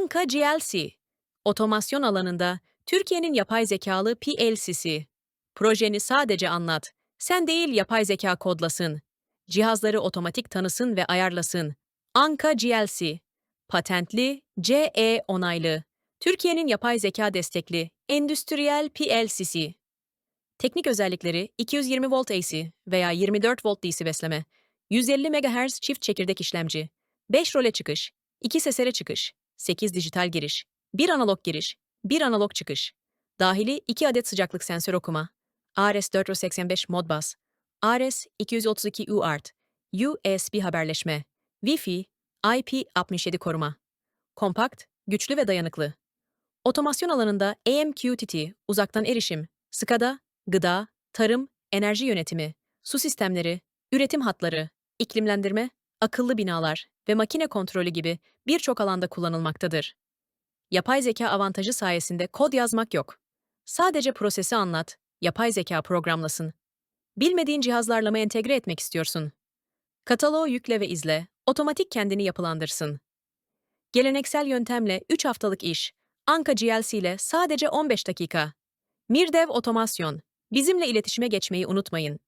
Anka GLC, otomasyon alanında Türkiye'nin yapay zekalı PLC'si. Projeni sadece anlat. Sen değil yapay zeka kodlasın. Cihazları otomatik tanısın ve ayarlasın. Anka GLC, patentli, CE onaylı. Türkiye'nin yapay zeka destekli, endüstriyel PLC'si. Teknik özellikleri 220 volt AC veya 24 volt DC besleme, 150 MHz çift çekirdek işlemci, 5 role çıkış, 2 sesere çıkış, 8 dijital giriş, 1 analog giriş, 1 analog çıkış, dahili 2 adet sıcaklık sensör okuma, RS485 Modbus, RS232 UART, USB haberleşme, Wi-Fi, IP67 koruma. Kompakt, güçlü ve dayanıklı. Otomasyon alanında AMQTT, uzaktan erişim, SCADA, gıda, tarım, enerji yönetimi, su sistemleri, üretim hatları, iklimlendirme, akıllı binalar ve makine kontrolü gibi birçok alanda kullanılmaktadır. Yapay zeka avantajı sayesinde kod yazmak yok. Sadece prosesi anlat, yapay zeka programlasın. Bilmediğin cihazlarla mı entegre etmek istiyorsun? Kataloğu yükle ve izle, otomatik kendini yapılandırsın. Geleneksel yöntemle 3 haftalık iş, Anka GLC ile sadece 15 dakika. Mirdev Otomasyon. Bizimle iletişime geçmeyi unutmayın.